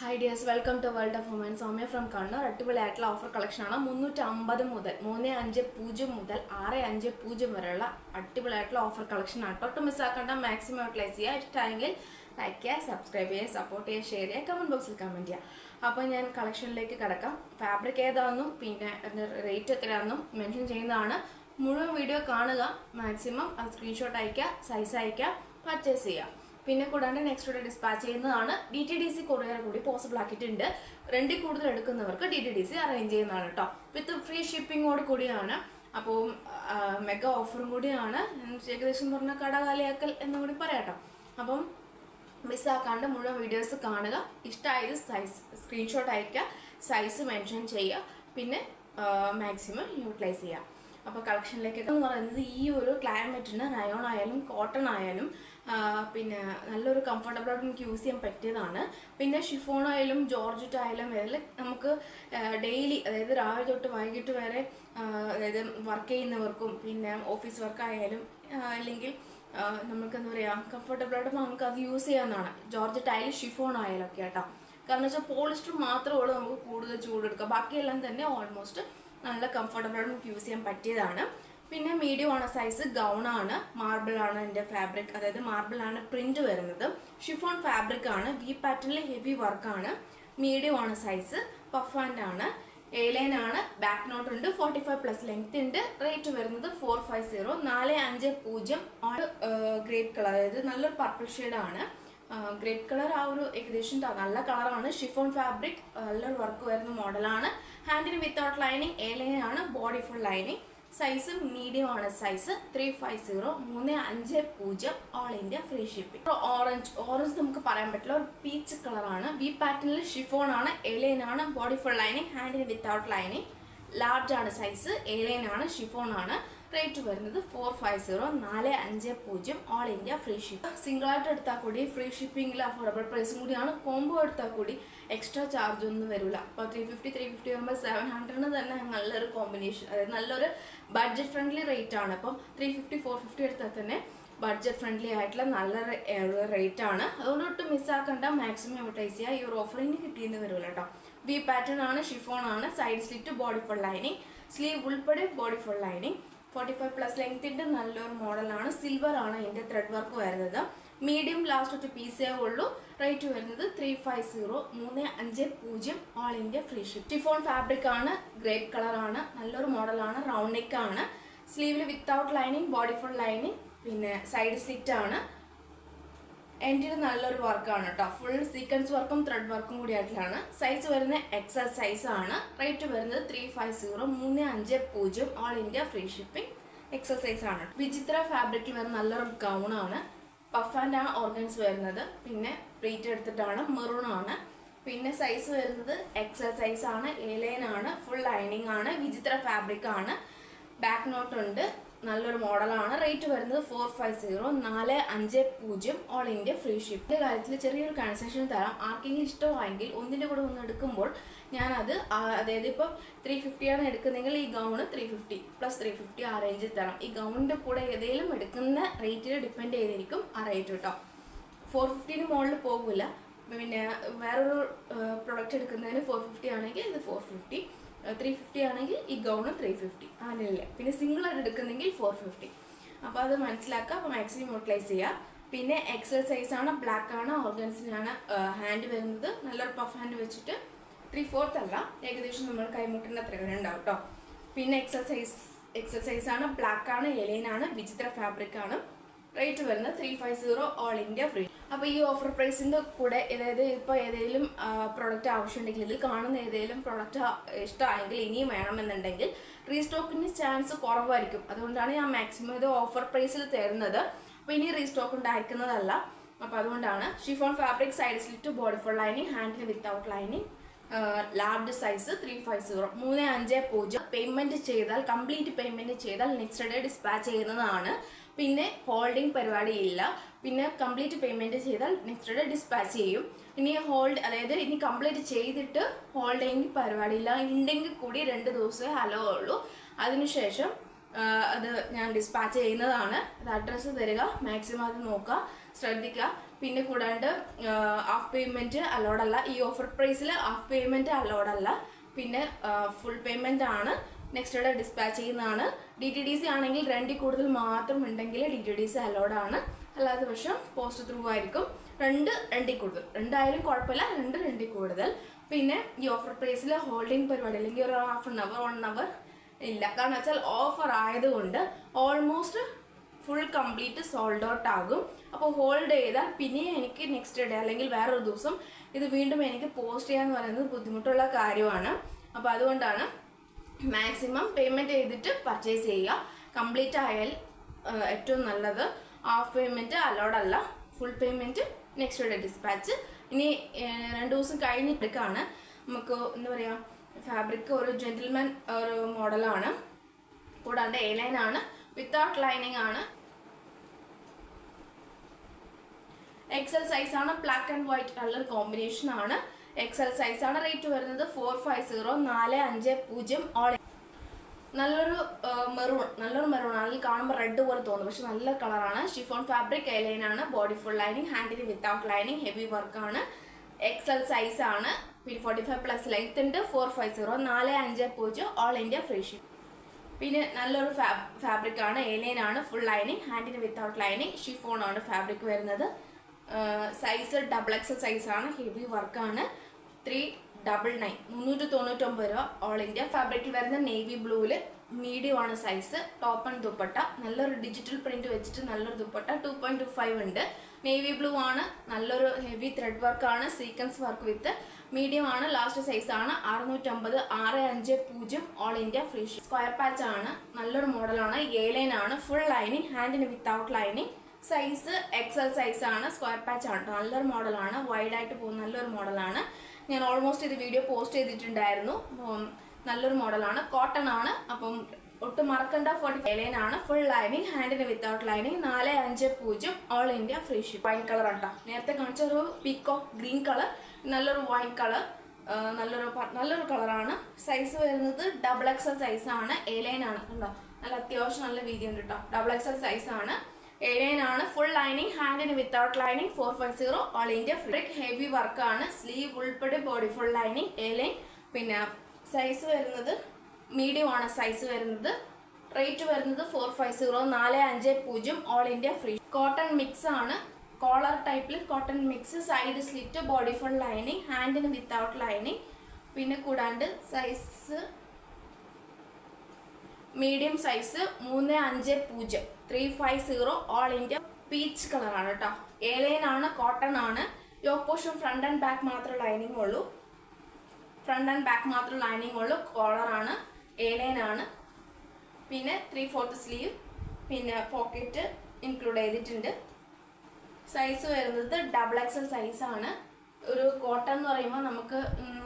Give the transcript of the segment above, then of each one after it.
Hi dears welcome to world of women Soumya from Kannur അടിപൊളിയായിട്ടുള്ള offer കളക്ഷനാണ് മുന്നൂറ്റി അമ്പത് മുതൽ മൂന്ന് അഞ്ച് പൂജ്യം മുതൽ ആറ് അഞ്ച് പൂജ്യം വരെയുള്ള അടിപൊളിയായിട്ടുള്ള ഓഫർ കളക്ഷനാണ് ഒട്ടും മിസ്സാക്കേണ്ട മാക്സിമം യൂട്ടിലൈസ് ചെയ്യുക ഇഷ്ടമായെങ്കിൽ ലൈക്ക് ചെയ്യുക സബ്സ്ക്രൈബ് ചെയ്യുക സപ്പോർട്ട് ചെയ്യുക ഷെയർ ചെയ്യുക കമന്റ് ബോക്സിൽ കമന്റ് ചെയ്യുക അപ്പോൾ ഞാൻ കളക്ഷനിലേക്ക് കിടക്കാം. ഫാബ്രിക് ഏതാണെന്നും പിന്നെ റേറ്റ് എത്രയാണെന്നും മെൻഷൻ ചെയ്യുന്നതാണ്. മുഴുവൻ വീഡിയോ കാണുക മാക്സിമം അത് സ്ക്രീൻഷോട്ട് അയക്കുക സൈസ് അയക്കുക പർച്ചേസ് ചെയ്യുക പിന്നെ കൂടാണ്ട് നെക്സ്റ്റ് ഡേ ഡിസ്പാച്ച് ചെയ്യുന്നതാണ്. D T D C courier കൂടി പോസിബിൾ ആക്കിയിട്ടുണ്ട്. രണ്ടിൽ കൂടുതൽ എടുക്കുന്നവർക്ക് D T D C arrange ചെയ്യുന്നതാണ് കേട്ടോ വിത്ത് ഫ്രീ ഷിപ്പിങ്ങോട് കൂടിയാണ്. അപ്പോൾ മെഗാ ഓഫറും കൂടിയാണ്. ഏകദേശം പറഞ്ഞ കടകാലിയാക്കൽ എന്നും കൂടി പറയാട്ടോ അപ്പം മിസ്സാക്കാണ്ട് മുഴുവൻ വീഡിയോസ് കാണുക. ഇഷ്ടമായത് സൈസ് സ്ക്രീൻഷോട്ട് അയക്കുക സൈസ് മെൻഷൻ ചെയ്യുക. പിന്നെ മാക്സിമം യൂട്ടിലൈസ് ചെയ്യുക. അപ്പോൾ കളക്ഷനിലേക്ക് എന്ന് പറയുന്നത് ഈ ഒരു ക്ലൈമറ്റിന് റയോൺ ആയാലും കോട്ടൺ ആയാലും പിന്നെ നല്ലൊരു കംഫർട്ടബിളായിട്ട് നമുക്ക് യൂസ് ചെയ്യാൻ പറ്റിയതാണ്. പിന്നെ ഷിഫോൺ ആയാലും ജോർജറ്റ് ആയാലും ഇതിൽ നമുക്ക് ഡെയിലി അതായത് രാവിലെ തൊട്ട് വൈകിട്ട് വരെ അതായത് വർക്ക് ചെയ്യുന്നവർക്കും പിന്നെ ഓഫീസ് വർക്ക് ആയാലും അല്ലെങ്കിൽ നമുക്ക് എന്താ പറയുക കംഫർട്ടബിളായിട്ട് നമുക്ക് അത് യൂസ് ചെയ്യാവുന്നതാണ്. ജോർജറ്റ് ആയാലും ഷിഫോൺ ആയാലും ഒക്കെ കേട്ടോ കാരണം വെച്ചാൽ പോളിസ്റ്റർ മാത്രമേ ഉള്ളൂ നമുക്ക് കൂടുതൽ ചൂടെടുക്കുക ബാക്കിയെല്ലാം തന്നെ ഓൾമോസ്റ്റ് നല്ല കംഫർട്ടബിൾ നമുക്ക് യൂസ് ചെയ്യാൻ പറ്റിയതാണ്. പിന്നെ മീഡിയം ഓണ സൈസ് ഗൗൺ ആണ്. മാർബിൾ ആണ് എന്റെ ഫാബ്രിക് അതായത് മാർബിൾ ആണ് പ്രിന്റ് വരുന്നത്. ഷിഫോൺ ഫാബ്രിക് ആണ്. വി പാറ്റേണിൽ ഹെവി വർക്കാണ് മീഡിയം ഓണ സൈസ് പഫ് ആൻഡ് ആണ്. എ ലൈൻ ആണ്. ബാക്ക് നോട്ട് ഉണ്ട്. ഫോർട്ടി ഫൈവ് പ്ലസ് ലെങ്ത് ഉണ്ട്. റേറ്റ് വരുന്നത് ഫോർ ഫൈവ് സീറോ നാല് അഞ്ച് പൂജ്യം ഗ്രേപ്പ് കളർ അതായത് നല്ലൊരു പർപ്പിൾ ആണ്. ഗ്രേപ്പ് കളർ ആ ഒരു ഏകദേശം നല്ല കളറാണ്. ഷിഫോൺ ഫാബ്രിക് നല്ലൊരു വർക്ക് വരുന്ന മോഡലാണ്. ഹാൻഡിന് വിത്തൗട്ട് ലൈനിങ് എ ലൈൻ ആണ്. Body full lining size medium ആണ് സൈസ് ത്രീ ഫൈവ് സീറോ മൂന്ന് അഞ്ച് പൂജ്യം all India free shipping orange orange നമുക്ക് പറയാൻ പറ്റില്ല. ഒരു പീച്ച് കളറാണ് വി പാറ്റേണിൽ ഷിഫോൺ ആണ് എ ലൈൻ ആണ് ബോഡി ഫുൾ ലൈനിങ് ഹാൻഡിന് വിത്തൗട്ട് ലൈനിങ് ലാർജ് ആണ് സൈസ് എ ലൈൻ ആണ് ഷിഫോൺ ആണ്. റേറ്റ് വരുന്നത് ഫോർ ഫൈവ് സീറോ നാല് അഞ്ച് പൂജ്യം all India free ship single ആയിട്ട് എടുത്താൽ കൂടി ഫ്രീ ഷിപ്പിംഗിൽ അഫോർഡബിൾ പ്രൈസും കൂടിയാണ്. കോംബോ എടുത്താൽ കൂടി എക്സ്ട്രാ ചാർജ് ഒന്നും വരില്ല അപ്പോൾ ത്രീ ഫിഫ്റ്റി ത്രീ ഫിഫ്റ്റി വരുമ്പോൾ സെവൻ ഹൺഡ്രഡിന് തന്നെ നല്ലൊരു കോമ്പിനേഷൻ അതായത് നല്ലൊരു ബഡ്ജറ്റ് ഫ്രണ്ട്ലി റേറ്റ് ആണ്. അപ്പം ത്രീ ഫിഫ്റ്റി ഫോർ ഫിഫ്റ്റി എടുത്താൽ തന്നെ ബഡ്ജറ്റ് ഫ്രണ്ട്ലി ആയിട്ടുള്ള നല്ല റേറ്റ് ആണ്. അതുകൊണ്ട് ഒട്ടും മിസ്സാക്കണ്ട മാക്സിമം അഡ്വർട്ടൈസ് ചെയ്യുക ഈ ഒരു ഓഫറിന് കിട്ടിയെന്ന് വരില്ല കേട്ടോ. വി പാറ്റേൺ ആണ് ഷിഫോൺ ആണ് side slit body full lining sleeve ഉൾപ്പെടെ body full lining forty five plus ലെങ്ത്തിന്റെ നല്ലൊരു മോഡലാണ്. സിൽവർ ആണ് ഇതിന്റെ ത്രെഡ് വർക്ക് വരുന്നത്. മീഡിയം ലാസ്റ്റ് ഒറ്റ പീസേ ഉള്ളൂ. റേറ്റ് വരുന്നത് ത്രീ ഫൈവ് സീറോ മൂന്ന് അഞ്ച് പൂജ്യം all India free ship chiffon fabric ആണ് ഗ്രേപ്പ് കളർ ആണ് നല്ലൊരു മോഡലാണ് റൗണ്ട് നെക്ക് ആണ്. സ്ലീവിൽ without lining body full lining പിന്നെ സൈഡ് സ്ലിറ്റ് ആണ്. എൻഡിൽ നല്ലൊരു വർക്കാണ് കേട്ടോ ഫുൾ സീക്വൻസ് വർക്കും ത്രെഡ് വർക്കും കൂടി ആയിട്ടുള്ളതാണ്. സൈസ് വരുന്നത് എക്സൽ സൈസ് ആണ്. റേറ്റ് വരുന്നത് ത്രീ ഫൈവ് സീറോ മൂന്ന് അഞ്ച് പൂജ്യം all India free shipping XL size ആണ് വിചിത്ര ഫാബ്രിക്കിൽ വരുന്ന നല്ലൊരു ഗൗൺ ആണ്. പഫ് ആൻഡ് ആണ് ഓർഗൻസ് വരുന്നത്. പിന്നെ പ്ലീറ്റ് എടുത്തിട്ടാണ് മെറൂണാണ് പിന്നെ സൈസ് വരുന്നത് എക്സൽ സൈസ് ആണ്. എ ആണ്. ഫുൾ ലൈനിങ് ആണ്. വിചിത്ര ഫാബ്രിക് ആണ്. ബാക്ക് നോട്ട് ഉണ്ട്. നല്ലൊരു മോഡലാണ്. റേറ്റ് വരുന്നത് ഫോർ ഫൈവ് സീറോ നാല് അഞ്ച് പൂജ്യം ഓൾ ഇന്ത്യ ഫ്രീ ഷിപ്പിന്റെ കാര്യത്തിൽ ചെറിയൊരു കൺസെഷൻ തരാം. ആർക്കെങ്കിലും ഇഷ്ടമായെങ്കിൽ ഒന്നിന്റെ കൂടെ ഒന്ന് എടുക്കുമ്പോൾ ഞാനത് അത് അതായത് ഇപ്പം ത്രീ ഫിഫ്റ്റിയാണ് എടുക്കുന്നതെങ്കിൽ ഈ gown three fifty plus three fifty ആ റേഞ്ചിൽ തരാം. ഈ ഗൗണിന്റെ കൂടെ ഏതെങ്കിലും എടുക്കുന്ന റേറ്റിൽ ഡിപ്പെൻഡ് ചെയ്തിരിക്കും ആ റേറ്റ് കേട്ടോ. ഫോർ ഫിഫ്റ്റീന് മുകളിൽ പോകില്ല പിന്നെ വേറൊരു പ്രൊഡക്റ്റ് എടുക്കുന്നതിന് ഫോർ ഫിഫ്റ്റി ആണെങ്കിൽ ഇത് ഫോർ ഫിഫ്റ്റി ത്രീ ഫിഫ്റ്റി ആണെങ്കിൽ ഈ ഗൗണും ത്രീ ഫിഫ്റ്റി അങ്ങനെയല്ലേ പിന്നെ സിംഗിൾ ആയിട്ട് എടുക്കുന്നെങ്കിൽ ഫോർ ഫിഫ്റ്റി അപ്പോൾ അത് മനസ്സിലാക്കുക. അപ്പോൾ മാക്സിമം യൂട്ടിലൈസ് ചെയ്യുക. പിന്നെ എക്സൽ ആണ് ബ്ലാക്ക് ആണ് ഓർഗൻസിനാണ് ഹാൻഡ് വരുന്നത്. നല്ലൊരു പഫ് ഹാൻഡ് വെച്ചിട്ട് ത്രീ ഫോർത്ത് അല്ല. ഏകദേശം നമ്മൾ കൈമുട്ടിന്റെ അത്ര വരെ ഉണ്ടാവും കേട്ടോ പിന്നെ എക്സൽ സൈസ് എക്സൽ സൈസ് ആണ് ബ്ലാക്ക് ആണ് എലൈൻ ആണ് വിചിത്ര ഫാബ്രിക് ആണ്. റേറ്റ് വരുന്നത് three five zero all India free അപ്പോൾ ഈ ഓഫർ പ്രൈസിന്റെ കൂടെ അതായത് ഇപ്പോൾ ഏതെങ്കിലും പ്രോഡക്റ്റ് ആവശ്യമുണ്ടെങ്കിൽ ഇതിൽ കാണുന്ന ഏതെങ്കിലും പ്രോഡക്റ്റ് ഇഷ്ടമായെങ്കിൽ ഇനിയും വേണമെന്നുണ്ടെങ്കിൽ റീസ്റ്റോക്കിന് ചാൻസ് കുറവായിരിക്കും. അതുകൊണ്ടാണ് ഞാൻ മാക്സിമം ഇത് ഓഫർ പ്രൈസിൽ തരുന്നത്. അപ്പോൾ ഇനി റീസ്റ്റോക്ക് ഉണ്ടായിരിക്കുന്നതല്ല. അപ്പോൾ അതുകൊണ്ടാണ് chiffon fabric side slit body full lining ഹാൻഡിന് without lining large size three five zero മൂന്ന് അഞ്ച് പൂജ്യം പേയ്മെന്റ് ചെയ്താൽ കംപ്ലീറ്റ് പേയ്മെന്റ് ചെയ്താൽ നെക്സ്റ്റ് ഡേ ഡിസ്പാച്ച് ചെയ്യുന്നതാണ്. പിന്നെ ഹോൾഡിംഗ് പരിപാടി ഇല്ല പിന്നെ കംപ്ലീറ്റ് പേയ്മെന്റ് ചെയ്താൽ നെക്സ്റ്റ് ഡേ ഡിസ്പാച്ച് ചെയ്യും. ഇനി ഹോൾഡ് അതായത് ഇനി കംപ്ലീറ്റ് ചെയ്തിട്ട് ഹോൾഡിംഗ് പരിപാടി ഇല്ല ഉണ്ടെങ്കിൽ കൂടി രണ്ട് ദിവസമേ ഹലോ ഉള്ളൂ. അതിനുശേഷം അത് ഞാൻ ഡിസ്പാച്ച് ചെയ്യുന്നതാണ്. അത് അഡ്രസ്സ് തരിക മാക്സിമം അത് നോക്കുക ശ്രദ്ധിക്കുക. പിന്നെ കൂടാണ്ട് ഹാഫ് പേയ്മെന്റ് അലോഡല്ല ഈ ഓഫർ പ്രൈസിൽ ഹാഫ് പേയ്മെന്റ് അലോഡല്ല പിന്നെ ഫുൾ പേയ്മെന്റ് ആണ്. നെക്സ്റ്റ് ഡേ ഡിസ്പാച്ച് ചെയ്യുന്നതാണ്. ഡി ടി ഡി സി ആണെങ്കിൽ രണ്ടിൽ കൂടുതൽ മാത്രം ഉണ്ടെങ്കിൽ D T D C allowed ആണ്. അല്ലാത്ത പക്ഷം പോസ്റ്റ് ത്രൂ ആയിരിക്കും. രണ്ട് രണ്ടിൽ കൂടുതൽ. രണ്ടായാലും കുഴപ്പമില്ല. രണ്ട് രണ്ടിൽ കൂടുതൽ. പിന്നെ ഈ ഓഫർ പ്രൈസിൽ ഹോൾഡിംഗ് പരിപാടി അല്ലെങ്കിൽ ഒരു half an hour one hour ഇല്ല. കാരണം വെച്ചാൽ ഓഫർ ആയതുകൊണ്ട് almost full complete sold out ആകും. അപ്പോൾ ഹോൾഡ് ചെയ്താൽ പിന്നെ എനിക്ക് നെക്സ്റ്റ് ഡേ അല്ലെങ്കിൽ വേറൊരു ദിവസം ഇത് വീണ്ടും എനിക്ക് പോസ്റ്റ് ചെയ്യാന്ന് പറയുന്നത് ബുദ്ധിമുട്ടുള്ള കാര്യമാണ്. അപ്പോൾ അതുകൊണ്ടാണ് മാക്സിമം പേയ്മെന്റ് ചെയ്തിട്ട് പർച്ചേസ് ചെയ്യുക. കംപ്ലീറ്റ് ആയാൽ ഏറ്റവും നല്ലത്. Half payment അലോഡല്ല full payment next day dispatch ഇനി രണ്ട് ദിവസം കഴിഞ്ഞിട്ടാണ് നമുക്ക് എന്താ പറയുക ഫാബ്രിക് ഒരു ജെന്റിൽമാൻ ഒരു മോഡലാണ്. കൂടാണ്ട് എ ലൈൻ ആണ്. വിത്തൗട്ട് ലൈനിങ് ആണ്. എക്സൽ സൈസ് ആണ്. Black and white colour combination ആണ്. എക്സൽ സൈസ് ആണ് റേറ്റ് വരുന്നത് ഫോർ ഫൈവ് സീറോ നാല് അഞ്ച് പൂജ്യം ഓൾ നല്ലൊരു മെറൂൺ നല്ലൊരു മെറൂൺ ആണ്. കാണുമ്പോൾ റെഡ് പോലെ തോന്നും. പക്ഷെ നല്ല കളറാണ് ഷിഫോൺ ഫാബ്രിക് എലൈൻ ആണ്. ബോഡി ഫുൾ ലൈനിങ് ഹാൻഡിൽ വിത്തൗട്ട് ലൈനിങ് ഹെവി വർക്ക് ആണ്. എക്സൽ സൈസ് ആണ്. പിന്നെ ഫോർട്ടി ഫൈവ് പ്ലസ് ലെങ്ത് ഉണ്ട്. ഫോർ ഫൈവ് സീറോ നാല് അഞ്ച് പൂജ്യം ഓൾ ഇന്ത്യ ഫ്രീ ഷിപ്പ് പിന്നെ നല്ലൊരു ഫാബ് ഫാബ്രിക് ആണ്. എലൈൻ ആണ്. ഫുൾ ലൈനിങ് ഹാൻഡിന് വിത്തൗട്ട് ലൈനിങ് ഷിഫോൺ ആണ് ഫാബ്രിക് വരുന്നത്. സൈസ് ഡബിൾ എക്സൽ സൈസ് ആണ്. ഹെവി വർക്കാണ് ത്രീ ഡബിൾ നയൻ മുന്നൂറ്റി തൊണ്ണൂറ്റൊമ്പത് രൂപ ഓൾ ഇന്ത്യ ഫാബ്രിക്കിൽ വരുന്ന നേവി ബ്ലൂവിൽ മീഡിയം ആണ് സൈസ് ടോപ്പ് ആൻഡ് ദുപ്പട്ട. നല്ലൊരു ഡിജിറ്റൽ പ്രിന്റ് വെച്ചിട്ട് നല്ലൊരു dupatta. Two point two five ഉണ്ട്. നേവി ബ്ലൂ ആണ്. നല്ലൊരു ഹെവി ത്രെഡ് വർക്ക് ആണ്. സീക്വൻസ് വർക്ക് വിത്ത് മീഡിയം ആണ്. ലാസ്റ്റ് സൈസ് ആണ്. അറുന്നൂറ്റമ്പത് ആറ് അഞ്ച് പൂജ്യം all India free square patch ആണ്. നല്ലൊരു മോഡലാണ് ഏലൈൻ ആണ്. Full lining ഹാൻഡിന് without lining size XL size ആണ് സ്ക്വയർ പാച്ച് ആണ്. നല്ലൊരു മോഡലാണ് വൈഡ് ആയിട്ട് പോകുന്ന നല്ലൊരു മോഡലാണ് ഞാൻ ഓൾമോസ്റ്റ് ഇത് വീഡിയോ പോസ്റ്റ് ചെയ്തിട്ടുണ്ടായിരുന്നു. നല്ലൊരു മോഡലാണ് കോട്ടൺ ആണ്. അപ്പം ഒട്ടും മറക്കണ്ട. ഫോർട്ടി എലൈൻ ആണ്. ഫുൾ ലൈനിങ് ഹാൻഡിന് വിത്തൗട്ട് ലൈനിങ് നാല് അഞ്ച് പൂജ്യം. All India free ship wine colour ആട്ടോ നേരത്തെ കാണിച്ച ഒരു പീക്കോ ഗ്രീൻ കളർ നല്ലൊരു വൈൻ കളർ നല്ലൊരു നല്ലൊരു കളറാണ് സൈസ് വരുന്നത് ഡബിൾ എക്സൽ സൈസ് ആണ്. ലൈൻ ആണ്. കണ്ടോ? നല്ല അത്യാവശ്യം നല്ല വീതി ഉണ്ട് കേട്ടോ ഡബിൾ എക്സൽ സൈസ് ആണ് ആണ് full lining ഹാൻഡിന് without lining four five zero all India ഫ്രിക് heavy വർക്കാണ് സ്ലീവ് ഉൾപ്പെടെ body full lining a line പിന്നെ സൈസ് വരുന്നത് മീഡിയം ആണ് സൈസ് വരുന്നത്. റേറ്റ് വരുന്നത് ഫോർ ഫൈവ് സീറോ നാല് അഞ്ച് പൂജ്യം all India free cotton mix ആണ്. കോളർ ടൈപ്പിൽ cotton mix side slit body full lining ഹാൻഡിന് without lining പിന്നെ കൂടാണ്ട് സൈസ് മീഡിയം സൈസ് മൂന്ന് അഞ്ച് പൂജ്യം. Three five zero all India peach കളറാണ് കേട്ടോ. ഏലൈൻ ആണ് കോട്ടൺ ആണ് yoke portion front and back മാത്രം ലൈനിങ് ഉള്ളൂ. ഫ്രണ്ട് ആൻഡ് ബാക്ക് മാത്രം ലൈനിങ് ഉള്ളൂ. കോളറാണ് ഏലൈൻ ആണ് പിന്നെ ത്രീ ഫോർത്ത് സ്ലീവ് പിന്നെ പോക്കറ്റ് ഇൻക്ലൂഡ് ചെയ്തിട്ടുണ്ട്. സൈസ് വരുന്നത് ഡബിൾ എക്സൽ സൈസ് ആണ്. ഒരു കോട്ടൺ എന്ന് പറയുമ്പോൾ നമുക്ക്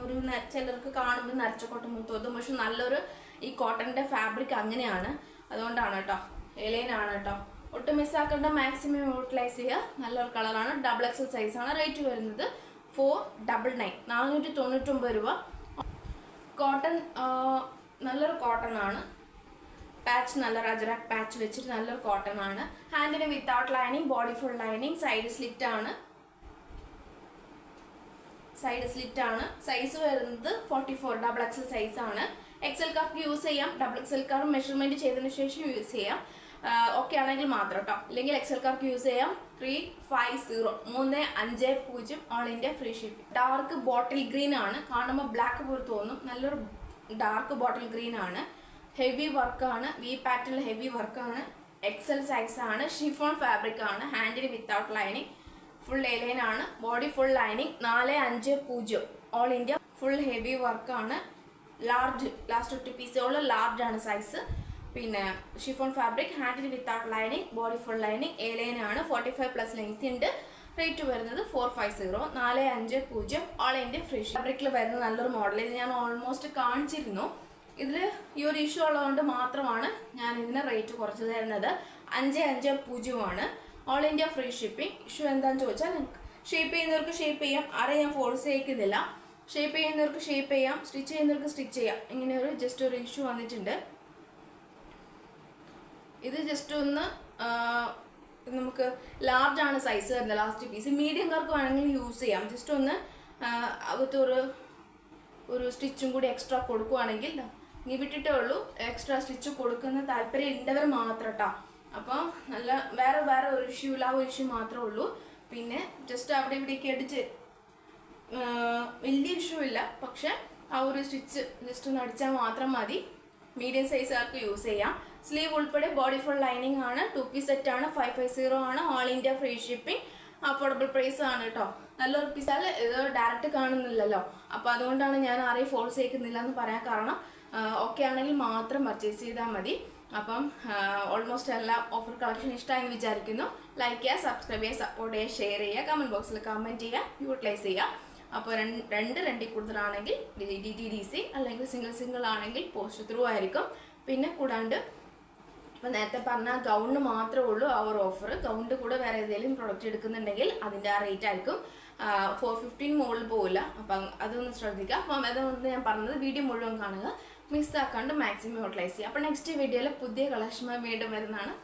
ഒരു ചിലർക്ക് കാണുമ്പോൾ നരച്ച കോട്ടൺ തോന്നും പക്ഷെ നല്ലൊരു ഈ കോട്ടന്റെ ഫാബ്രിക് അങ്ങനെയാണ്. അതുകൊണ്ടാണ് കേട്ടോ എലൈൻ ആണ് കേട്ടോ ഒട്ടും മിസ്സാക്കേണ്ട മാക്സിമം യൂട്ടിലൈസ് ചെയ്യുക. നല്ലൊരു കളറാണ് ഡബിൾ എക്സൽ സൈസ് ആണ്. റേറ്റ് വരുന്നത് ഫോർ ഡബിൾ നയൻ നാനൂറ്റി തൊണ്ണൂറ്റൊമ്പത് രൂപ കോട്ടൺ നല്ലൊരു കോട്ടൺ ആണ്. പാച്ച് നല്ല റജറാക്ക് പാച്ച് വെച്ചിട്ട് നല്ലൊരു കോട്ടൺ ആണ്. ഹാൻഡിന് without lining body full lining side slit ആണ്. സൈഡ് സ്ലിറ്റ് ആണ്. സൈസ് വരുന്നത് forty four double XL size ആണ്. എക്സൽ കാർക്ക് യൂസ് ചെയ്യാം. ഡബിൾ എക്സൽ കാർ മെഷർമെന്റ് ചെയ്തതിനു ശേഷം യൂസ് ചെയ്യാം. ഓക്കെ ആണെങ്കിൽ മാത്രം കേട്ടോ അല്ലെങ്കിൽ എക്സൽ കാർക്ക് യൂസ് ചെയ്യാം. ത്രീ ഫൈവ് സീറോ മൂന്ന് അഞ്ച് പൂജ്യം all India free shipping dark bottle green ആണ്. കാണുമ്പോൾ ബ്ലാക്ക് പോലെ തോന്നും. നല്ലൊരു ഡാർക്ക് ബോട്ടിൽ ഗ്രീൻ ആണ്. ഹെവി വർക്കാണ് വി പാറ്റേണിൽ ഹെവി വർക്കാണ് എക്സൽ സൈസ് ആണ്. ഷിഫോൺ ഫാബ്രിക് ആണ്. Handle without lining full a line ആണ്. ബോഡി ഫുൾ ലൈനിങ് നാല് അഞ്ച് പൂജ്യം. ഓൾ ഇന്ത്യ ഫുൾ ഹെവി വർക്കാണ് ലാർജ് ലാസ്റ്റ് ഒറ്റ പീസുകൾ ലാർജ് ആണ് സൈസ് പിന്നെ chiffon fabric handle without lining body full lining A line ആണ്. ഫോർട്ടി ഫൈവ് പ്ലസ് ലെങ്ത് ഉണ്ട്. റേറ്റ് വരുന്നത് ഫോർ ഫൈവ് സീറോ നാല് അഞ്ച് പൂജ്യം ഓൾ ഇന്ത്യ ഫ്രീ ഫാബ്രിക്കിൽ വരുന്ന നല്ലൊരു മോഡൽ ഇത് ഞാൻ ഓൾമോസ്റ്റ് കാണിച്ചിരുന്നു. ഇതിൽ ഈ ഒരു ഇഷ്യൂ ഉള്ളതുകൊണ്ട് മാത്രമാണ് ഞാൻ ഇതിന് റേറ്റ് കുറച്ച് തരുന്നത്. അഞ്ച് അഞ്ച് പൂജ്യമാണ് all India free shipping issue എന്താണെന്ന് ചോദിച്ചാൽ ഷേപ്പ് ചെയ്യുന്നവർക്ക് ഷേപ്പ് ചെയ്യാം. ആരെയും ഞാൻ ഫോഴ്സ് ചെയ്യിക്കുന്നില്ല. ഷേപ്പ് ചെയ്യുന്നവർക്ക് ഷേപ്പ് ചെയ്യാം സ്റ്റിച്ച് ചെയ്യുന്നവർക്ക് സ്റ്റിച്ച് ചെയ്യാം. ഇങ്ങനെ ഒരു ജസ്റ്റ് ഒരു ഇഷ്യൂ വന്നിട്ടുണ്ട്. ഇത് ജസ്റ്റ് ഒന്ന് നമുക്ക് ലാർജ് ആണ് സൈസ് വരുന്നത് ലാസ്റ്റ് പീസ് മീഡിയംകാർക്ക് വേണമെങ്കിൽ യൂസ് ചെയ്യാം. ജസ്റ്റ് ഒന്ന് അകത്തൊരു ഒരു സ്റ്റിച്ചും കൂടി എക്സ്ട്രാ കൊടുക്കുവാണെങ്കിൽ ഇനി വിട്ടിട്ടേ ഉള്ളൂ. എക്സ്ട്രാ സ്റ്റിച്ച് കൊടുക്കുന്ന താല്പര്യം ഉണ്ടവർ മാത്രം കേട്ടോ അപ്പോൾ നല്ല വേറെ വേറെ ഒരു ഇഷ്യൂ ഇല്ല ഒരു ഇഷ്യൂ മാത്രമേ ഉള്ളൂ. പിന്നെ ജസ്റ്റ് അവിടെ ഇവിടെയൊക്കെ അടിച്ച് വലിയ ഇഷ്യൂ ഇല്ല. പക്ഷെ ആ ഒരു സ്റ്റിച്ച് ജസ്റ്റ് ഒന്ന് അടിച്ചാൽ മാത്രം മതി. മീഡിയം സൈസ് ആർക്ക് യൂസ് ചെയ്യാം. സ്ലീവ് ഉൾപ്പെടെ ബോഡി ഫുൾ ലൈനിങ് ആണ്. ടു പീസ് സെറ്റ് ആണ്. ഫൈവ് ഫൈവ് സീറോ ആണ്. All India free shipping affordable price ആണ് കേട്ടോ നല്ലൊരു പീസാൽ ഇത് ഡയറക്റ്റ് കാണുന്നില്ലല്ലോ. അപ്പോൾ അതുകൊണ്ടാണ് ഞാൻ ആരെയും ഫോൾസ് ചെയ്യിക്കുന്നില്ല എന്ന് പറയാൻ കാരണം ഓക്കെ ആണെങ്കിൽ മാത്രം പർച്ചേസ് ചെയ്താൽ മതി. അപ്പം ഓൾമോസ്റ്റ് എല്ലാ ഓഫർ കളക്ഷൻ ഇഷ്ടമായെന്ന് വിചാരിക്കുന്നു. ലൈക്ക് ചെയ്യുക സബ്സ്ക്രൈബ് ചെയ്യുക സപ്പോർട്ട് ചെയ്യുക ഷെയർ ചെയ്യുക കമന്റ് ബോക്സിൽ കമന്റ് ചെയ്യുക യൂട്ടിലൈസ് ചെയ്യുക. അപ്പോൾ രണ്ട് രണ്ട് രണ്ടിൽ കൂടുതലാണെങ്കിൽ ഡി ടി ഡി സി അല്ലെങ്കിൽ സിംഗിൾ സിംഗിൾ ആണെങ്കിൽ പോസ്റ്റ് ത്രൂ ആയിരിക്കും. പിന്നെ കൂടാണ്ട് ഇപ്പം നേരത്തെ പറഞ്ഞ ഗൗണ്ട് മാത്രമേ ഉള്ളൂ ആ ഒരു ഓഫർ ഗൗണ്ട് കൂടെ വേറെ ഏതെങ്കിലും പ്രൊഡക്റ്റ് എടുക്കുന്നുണ്ടെങ്കിൽ അതിന്റെ ആ റേറ്റ് ആയിരിക്കും. ഫോർ ഫിഫ്റ്റീൻ മുകളിൽ പോകില്ല അപ്പം അതൊന്ന് ശ്രദ്ധിക്കുക. അപ്പം അതുകൊണ്ട് ഞാൻ പറഞ്ഞത്. വീഡിയോ മുഴുവൻ കാണുക. മിസ്സാക്കാണ്ട് മാക്സിമം യൂട്ടിലൈസ് ചെയ്യുക. അപ്പോൾ നെക്സ്റ്റ് വീഡിയോയിൽ പുതിയ കളക്ഷൻ വീണ്ടും വരുന്നതാണ്.